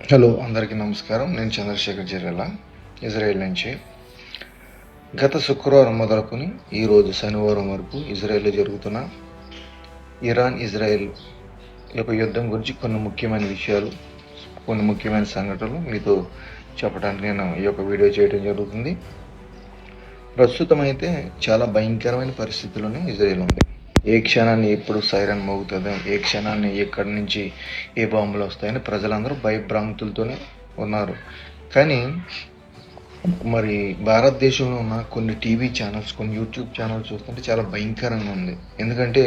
Hello అందరికీ నమస్కారం. నేను చంద్రశేఖర్ జిల్లాల ఇజ్రాయెల్ నుంచి. గత శుక్రవారం మొదలుకొని ఈరోజు శనివారం వరకు ఇజ్రాయెల్లో జరుగుతున్న ఇరాన్ ఇజ్రాయెల్ యొక్క యుద్ధం గురించి కొన్ని ముఖ్యమైన విషయాలు కొన్ని ముఖ్యమైన సంఘటనలు మీతో చెప్పడానికి నేను ఈ యొక్క వీడియో చేయడం జరుగుతుంది. ప్రస్తుతం అయితే చాలా భయంకరమైన పరిస్థితుల్లోనే ఇజ్రాయెల్ ఉంది. ఏ క్షణాన్ని ఎప్పుడు సైరన్ మోగుతుందో ఏ క్షణాన్ని ఎక్కడి నుంచి ఏ బాంబులు వస్తాయని ప్రజలందరూ భయభ్రాంతులతోనే ఉన్నారు. కానీ మరి భారతదేశంలో ఉన్న కొన్ని టీవీ ఛానల్స్ కొన్ని యూట్యూబ్ ఛానల్స్ చూస్తుంటే చాలా భయంకరంగా ఉంది. ఎందుకంటే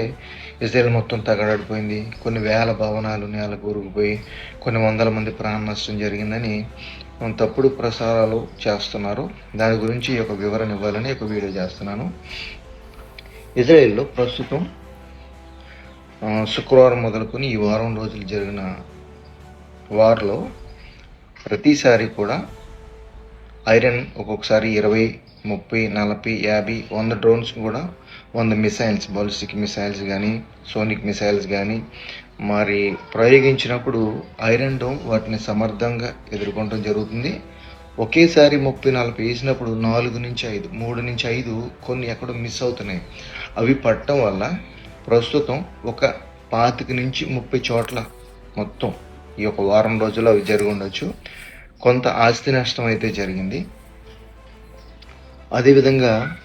ఇజ్రాయెల్ మొత్తం తగడాడిపోయింది కొన్ని వేల భవనాలు నేల కూరుకుపోయి కొన్ని వందల మంది ప్రాణ నష్టం జరిగిందని తప్పుడు ప్రసారాలు చేస్తున్నారు. దాని గురించి ఒక వివరణ ఇవ్వాలని ఒక వీడియో చేస్తున్నాను. ఇజ్రాయెల్లో ప్రస్తుతం శుక్రవారం మొదలుకొని ఈ వారం రోజులు జరిగిన వార్లో ప్రతిసారి కూడా ఐరన్ ఒక్కొక్కసారి ఇరవై ముప్పై నలభై యాభై వంద డ్రోన్స్ కూడా వంద మిసైల్స్ బాలిస్టిక్ మిసైల్స్ కానీ సోనిక్ మిసైల్స్ కానీ మరి ప్రయోగించినప్పుడు ఐరన్ డోమ్ వాటిని సమర్థంగా ఎదుర్కొనడం జరుగుతుంది. ఒకేసారి ముప్పై నలభై వేసినప్పుడు నాలుగు నుంచి ఐదు మూడు నుంచి ఐదు కొన్ని ఎక్కడో మిస్ అవుతున్నాయి. అవి పట్టడం వల్ల ప్రస్తుతం ఒక పాతిక నుంచి ముప్పై చోట్ల మొత్తం ఈ యొక్క వారం రోజుల్లో అవి జరిగి ఉండొచ్చు. కొంత ఆస్తి నష్టం అయితే జరిగింది. అదేవిధంగా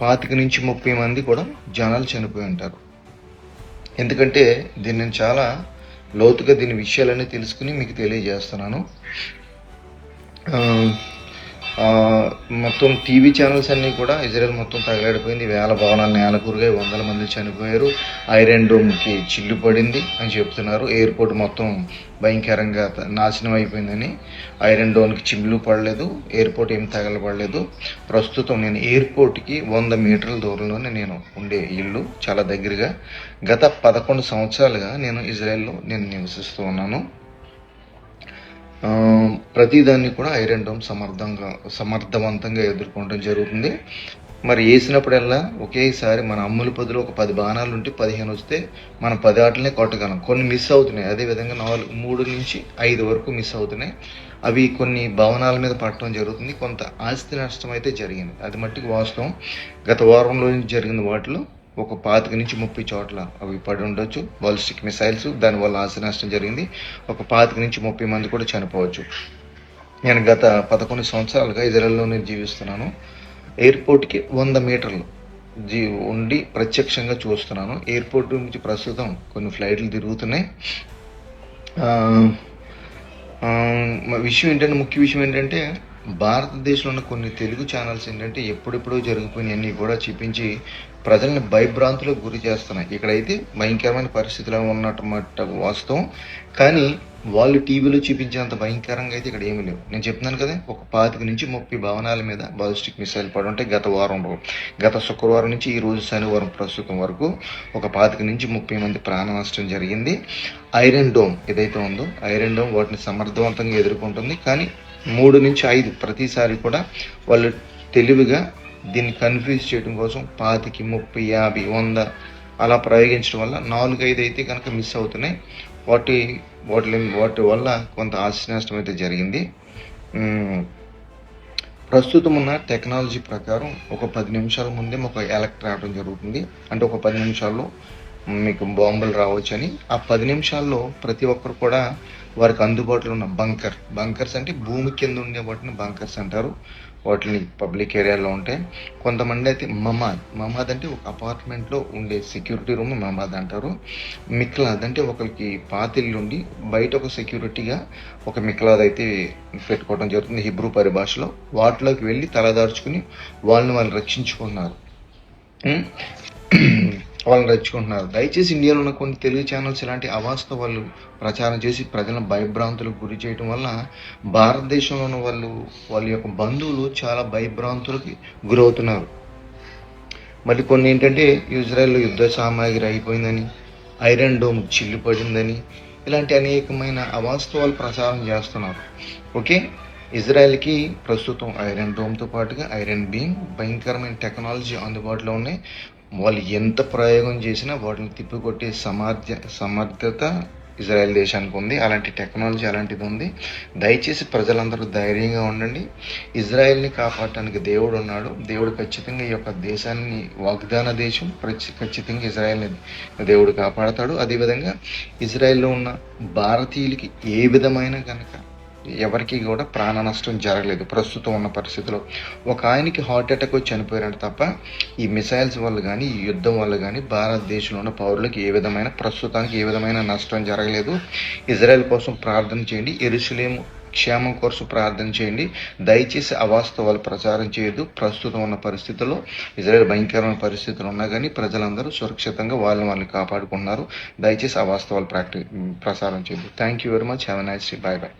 పాతిక నుంచి ముప్పై మంది కూడా జనాలు చనిపోయి ఉంటారు. ఎందుకంటే దీన్ని నేను చాలా లోతుగా దీని విషయాలన్నీ తెలుసుకుని మీకు తెలియజేస్తున్నాను. మొత్తం టీవీ ఛానల్స్ అన్నీ కూడా ఇజ్రాయెల్ మొత్తం తగలాడిపోయింది. వేల భవనాలు నేలకూరుగా వందల మంది చనిపోయారు. ఐరన్ డోమ్కి చిల్లు పడింది అని చెప్తున్నారు. ఎయిర్పోర్ట్ మొత్తం భయంకరంగా నాశనం అయిపోయిందని ఐరన్ డోమ్కి చిల్లు పడలేదు ఎయిర్పోర్ట్ ఏం తగలబడలేదు. ప్రస్తుతం నేను ఎయిర్పోర్ట్కి వంద మీటర్ల దూరంలోనే నేను ఉండే ఇల్లు చాలా దగ్గరగా. గత పదకొండు సంవత్సరాలుగా నేను ఇజ్రాయెల్లో నేను నివసిస్తూ ఉన్నాను. ప్రతిదాన్ని కూడా ఐరన్ డోమ్ సమర్థంగా సమర్థవంతంగా ఎదుర్కోవడం జరుగుతుంది. మరి వేసినప్పుడల్లా ఒకేసారి మన అమ్ముల పదులు ఒక పది బాణాలు ఉంటే పదిహేను వస్తే మనం పది ఆటలనే కొట్టగలం. కొన్ని మిస్ అవుతున్నాయి. అదేవిధంగా నాలుగు మూడు నుంచి ఐదు వరకు మిస్ అవుతున్నాయి. అవి కొన్ని భవనాల మీద పడటం జరుగుతుంది. కొంత ఆస్తి నష్టం అయితే జరిగింది. అది మట్టికి వాస్తవం. గత వారంలో జరిగిన వాటిలో ఒక పాతిక నుంచి ముప్పై చోట్ల అవి పడి ఉండొచ్చు. బాలిస్టిక్ మిసైల్స్ దానివల్ల ఆస్తి నష్టం జరిగింది. ఒక పాతిక నుంచి ముప్పై మంది కూడా చనిపోవచ్చు. నేను గత పదకొండు సంవత్సరాలుగా ఇజ్రాయెల్లోనే జీవిస్తున్నాను. ఎయిర్పోర్ట్కి వంద మీటర్లు జీ ఉండి ప్రత్యక్షంగా చూస్తున్నాను. ఎయిర్పోర్ట్ నుంచి ప్రస్తుతం కొన్ని ఫ్లైట్లు తిరుగుతున్నాయి. విషయం ఏంటంటే ముఖ్య విషయం ఏంటంటే భారతదేశంలో ఉన్న కొన్ని తెలుగు ఛానల్స్ ఏంటంటే ఎప్పుడెప్పుడో జరిగిపోయినవన్నీ కూడా చూపించి ప్రజల్ని భయభ్రాంతులకు గురి చేస్తున్నాయి. ఇక్కడైతే భయంకరమైన పరిస్థితిలో ఉన్నట్టు వాస్తవం. కానీ వాళ్ళు టీవీలో చూపించేంత భయంకరంగా అయితే ఇక్కడ ఏమీ లేవు. నేను చెప్తున్నాను కదా ఒక పాతిక నుంచి ముప్పై భవనాల మీద బాలిస్టిక్ మిసైల్ పడి ఉంటే గత వారం గత శుక్రవారం నుంచి ఈ రోజు శనివారం ప్రస్తుతం వరకు ఒక పాతిక నుంచి ముప్పై మంది ప్రాణ నష్టం జరిగింది. ఐరన్ డోమ్ ఏదైతే ఉందో ఐరన్ డోమ్ వాటిని సమర్థవంతంగా ఎదుర్కొంటుంది. కానీ మూడు నుంచి ఐదు ప్రతిసారి కూడా వాళ్ళు తెలివిగా దీన్ని కన్ఫ్యూజ్ చేయడం కోసం పాతికి ముప్పై యాభై వంద అలా ప్రయోగించడం వల్ల నాలుగు ఐదు అయితే కనుక మిస్ అవుతున్నాయి. వాటి వాటి వాటి వల్ల కొంత ఆస్తి నష్టం అయితే జరిగింది. ప్రస్తుతం ఉన్న టెక్నాలజీ ప్రకారం ఒక పది నిమిషాల ముందే ఒక ఎలక్ట్ రావడం జరుగుతుంది. అంటే ఒక పది నిమిషాల్లో మీకు బాంబులు రావచ్చని ఆ పది నిమిషాల్లో ప్రతి ఒక్కరు కూడా వారికి అందుబాటులో ఉన్న బంకర్. బంకర్స్ అంటే భూమి కింద ఉండే వాటిని బంకర్స్ అంటారు. వాటిని పబ్లిక్ ఏరియాలో ఉంటాయి కొంతమంది అయితే మమాద్. మమాద్ అంటే ఒక అపార్ట్మెంట్లో ఉండే సెక్యూరిటీ రూమ్ మమాద్ అంటారు. మిక్లాద్ అంటే ఒకరికి పాతిల్లుండి బయట ఒక సెక్యూరిటీగా ఒక మిక్లాద్ అయితే పెట్టుకోవడం జరుగుతుంది హిబ్రూ పరిభాషలో. వాటిలోకి వెళ్ళి తలదార్చుకుని వాళ్ళని వాళ్ళు రక్షించుకున్నారు. వాళ్ళని రెచ్చుకుంటున్నారు దయచేసి ఇండియాలో ఉన్న కొన్ని తెలుగు ఛానల్స్ ఇలాంటి అవాస్తవాలు ప్రచారం చేసి ప్రజలను భయభ్రాంతులకు గురి చేయడం వల్ల భారతదేశంలో ఉన్న వాళ్ళు వాళ్ళ యొక్క బంధువులు చాలా భయభ్రాంతులకి గురవుతున్నారు. మళ్ళీ కొన్ని ఏంటంటే ఇజ్రాయెల్లో యుద్ధ సామాగ్రి అయిపోయిందని ఐరన్ డోమ్ చిల్లు పడిందని ఇలాంటి అనేకమైన అవాస్తవాలు ప్రచారం చేస్తున్నారు. ఓకే? ఇజ్రాయెల్కి ప్రస్తుతం ఐరన్ డోమ్తో పాటుగా ఐరన్ బీమ్ భయంకరమైన టెక్నాలజీ అందుబాటులో ఉన్నాయి. వాళ్ళు ఎంత ప్రయోగం చేసినా వాటిని తిప్పికొట్టే సమర్థ సమర్థత ఇజ్రాయెల్ దేశానికి ఉంది. అలాంటి టెక్నాలజీ అలాంటిది ఉంది. దయచేసి ప్రజలందరూ ధైర్యంగా ఉండండి. ఇజ్రాయెల్ని కాపాడటానికి దేవుడు ఉన్నాడు. దేవుడు ఖచ్చితంగా ఈ యొక్క దేశాన్ని వాగ్దాన దేశం ప్రచి- ఖచ్చితంగా ఇజ్రాయెల్ని దేవుడు కాపాడతాడు. అదేవిధంగా ఇజ్రాయెల్లో ఉన్న భారతీయులకి ఏ విధమైన కనుక ఎవరికి కూడా ప్రాణ నష్టం జరగలేదు. ప్రస్తుతం ఉన్న పరిస్థితిలో ఒక ఆయనకి హార్ట్ అటాక్ వచ్చి చనిపోయారంట తప్ప ఈ మిసైల్స్ వల్ల కానీ ఈ యుద్ధం వల్ల కానీ భారతదేశంలో ఉన్న పౌరులకు ఏ విధమైన ప్రస్తుతానికి ఏ విధమైన నష్టం జరగలేదు. ఇజ్రాయెల్ కోసం ప్రార్థన చేయండి. ఎరుసలేము క్షేమం కోసం ప్రార్థన చేయండి. దయచేసి అవాస్తవాలు ప్రచారం చేయదు ప్రస్తుతం ఉన్న పరిస్థితుల్లో ఇజ్రాయెల్ భయంకరమైన పరిస్థితులు ఉన్నా కానీ ప్రజలందరూ సురక్షితంగా వాళ్ళని వాళ్ళు కాపాడుకుంటున్నారు. దయచేసి అవాస్తవాలు ప్రాక్టి ప్రసారం చేయదు thank you very much have nice bye bye bye